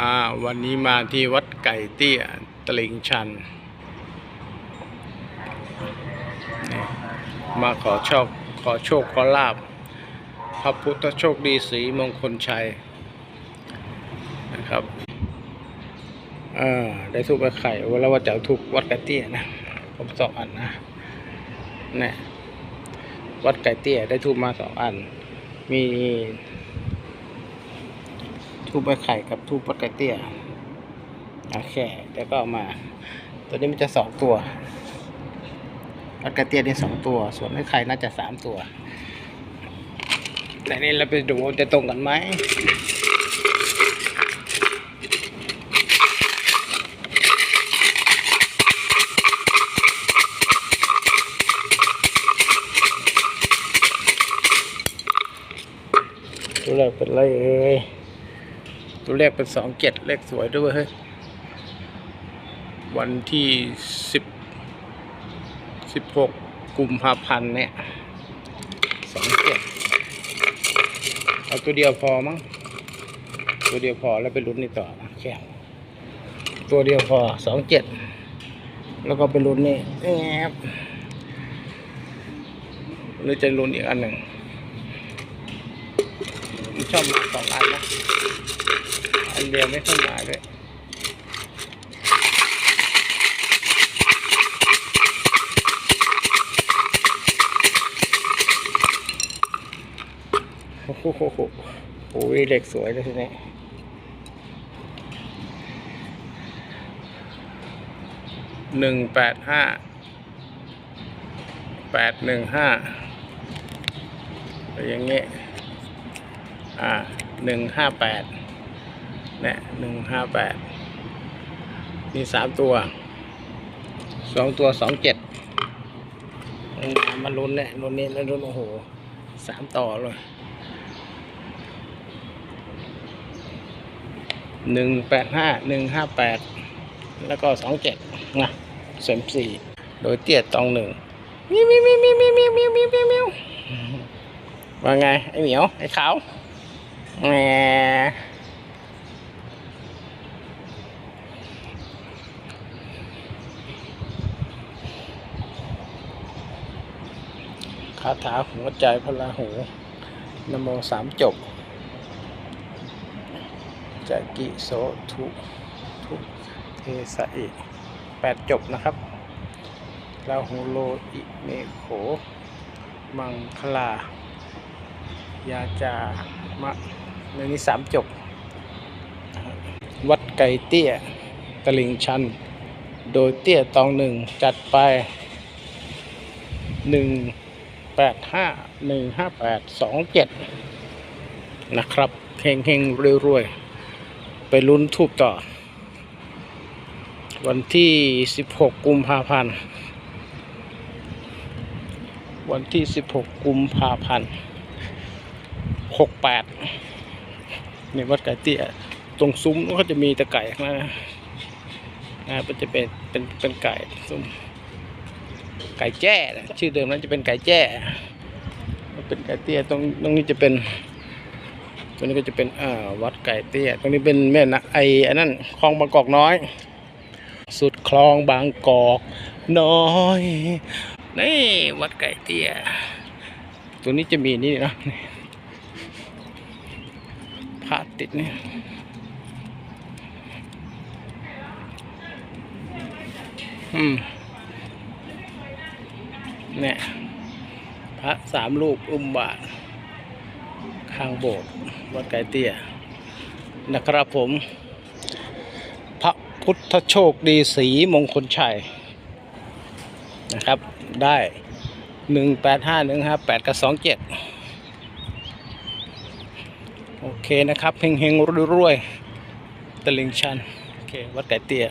อ่าวันนี้มาที่วัดไก่เตี้ยตลิงชัน มาขอโชคขอโชคขอลาบ พระพุทธโชคดีศรีมงคลชัยนะครับอ่าได้ทุกไปไข่วันละว่าจะทุกวัดไก่เตี้ยนะผมสองอันนะเนี่ยวัดไก่เตี้ยได้ทุกมาสองอัน มี ทูบใบไข่กับทูบปัดไก่เตี้ยโอเคแล้วก็เอามา ตัวนี้มันจะสองตัวปักเตี้ยนี่สองตัว ส่วนไอ้ไข่น่าจะสามตัวแต่นี่เราไปดูว่าจะตรงกันไหมตัวแรเป็นไรเอ่ย ตัวเลขเป็นสองเจ็ดเลขสวยด้วยเฮ้ยวันที่สิบสิบหกกุมภาพันธ์เนี่ยสองเจ็ดเอาตัวเดียวพอมั้งตัวเดียวพอแล้วไปลุ้นนี่ต่อแค่ตัวเดียวพอสองเจ็ดแล้วก็ไปลุ้นนี่แอบหรือจะลุ้นอีกอันหนึ่ง ผมชอบมาสองอันนะ อันเดียวไม่ค่อยมาด้วยโอ้โหโอ้ยเหล็กสวยเลยทีนี้หนึ่งแปดห้าแปดหนึ่งห้าอย่างเงี้ย อ่าหนึ่งห้าแปดเนี่ยหนึ่งห้าแปดมีสามตัวสองตัวสองเจ็ดมาลุ้นเนี่ยลุ้นนี้แล้วลุ้นโอ้โหสามต่อเลยหนึ่งแปดห้าหนึ่งห้าแปดแล้วก็สองเจ็ดนะเสริมสี่โดยเตี้ยตองหนึ่งมิวมิวมิวมิวมิวมิวมิวมิวมิวมิวว่าไง ไอ้เหมียว ไอ้ขาว แหมคาถาหัวใจพระหูนโมสามจบจะกิโสทุทุเทสะอิแปดจบนะครับลาหูโลอิเมโข มังคลายาจามะ ในนี้สามจบ วัดไก่เตี้ยตลิ่งชัน โดยเตี้ยตองหนึ่งจัดไปหนึ่งแปดห้าหนึ่งห้าแปดสองเจ็ดนะครับเฮงเฮงรวยรวยๆไปลุ้นทูบต่อ วันที่สิบหกกุมภาพันธ์ วันที่สิบหกกุมภาพันธ์หกแปด ในวัดไก่เตี้ยตรงซุ้มก็จะมีตะไก่ข้างหนะนะมันจะเป็นเป็นเป็นไก่ซุ้มไก่แจ้นะชื่อเดิมนั้นจะเป็นไก่แจ้มันเป็นไก่เตี้ยตรงตรงนี้จะเป็นตรงนี้ก็จะเป็นอ่าวัดไก่เตี้ย ตรงนี้เป็นแม่นะไออันนั้นคลองบางกอกน้อย สุดคลองบางกอกน้อยนี่วัดไก่เตี้ย ตัวนี้จะมีนี่นะ ติดนี่อืมเนี่ยพระสามลูกอุ้มบาทข้างโบสถ์วัดไก่เตี้ย นะครับผม พระพุทธโชคดีสีมงคลชัย นะครับ ได้หนึ่งแปดห้าหนึ่งห้าแปดกับสองเจ็ด โอเคนะครับเฮงเฮงรวยรวยตลิงชัน โอเค วัดไก่เตี้ย